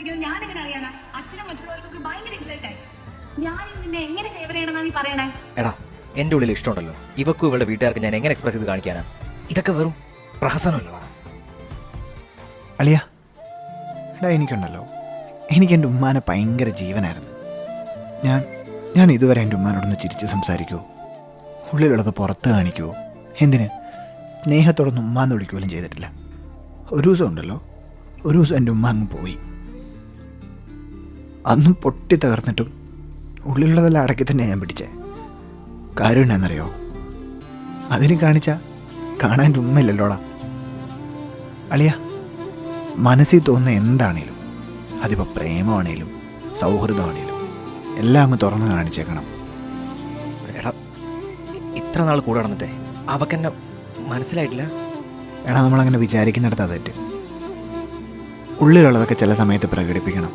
ചോദിക്കുന്നത് ഞാൻ എങ്ങനെ അറിയാനാ? അച്ഛനും മറ്റുള്ളവർക്കൊക്കെ ഭയങ്കര ഇൻസൾട്ടായി ഞാൻ നിന്നെ എങ്ങനെ ഫേവർ ചെയ്യണമെന്നാ നീ പറയണേ? എടാ എന്റെ ഉള്ളിൽ ഇഷ്ടമുണ്ടല്ലോ. ഇവക്കും ഇവളുടെ വീട്ടുകാർക്ക് ഞാൻ എങ്ങനെ എക്സ്പ്രസ് ചെയ്ത് കാണിക്കാനാ? ഇതൊക്കെ വെറും പ്രഹസനമല്ലടാ അളിയ എടാ എനിക്കുണ്ടല്ലോ. എനിക്ക് എന്റെ ഉമ്മാനെ ഭയങ്കര ജീവനായിരുന്നു. ഞാൻ ഞാൻ ഇതുവരെ എന്റെ ഉമ്മാനോടൊന്ന് ചിരിച്ച് സംസാരിക്കുമോ ഉള്ളിലുള്ളത് പുറത്ത് കാണിക്കുമോ എന്തിന്? സ്നേഹത്തോടൊന്നും ഉമ്മാന്ന് വിളിക്കുകയും ചെയ്തിട്ടില്ല. ഒരു ദിവസം ഉണ്ടല്ലോ. ഒരു ദിവസം എന്റെ ഉമ്മ അങ്ങ് പോയി. അന്നും പൊട്ടി തകർന്നിട്ടും ഉള്ളിലുള്ളതെല്ലാം അടക്കി തന്നെ ഞാൻ പിടിച്ചേ. കാര്യം എന്നാന്നറിയോ അതിന് കാണിച്ച കാണാൻ ഉമ്മയില്ലല്ലോടാ അളിയ മനസ്സിൽ തോന്നുന്ന എന്താണേലും അതിപ്പോൾ പ്രേമമാണേലും സൗഹൃദമാണേലും എല്ലാം അങ്ങ് തുറന്ന് കാണിച്ചേക്കണം. എടാ ഇത്ര നാൾ കൂടെ നടന്നിട്ടേ അവക്കെന്നെ മനസ്സിലായിട്ടില്ല? എടാ നമ്മളങ്ങനെ വിചാരിക്കുന്നിടത്ത് തെറ്റ് ഉള്ളിലുള്ളതൊക്കെ ചില സമയത്ത് പ്രകടിപ്പിക്കണം.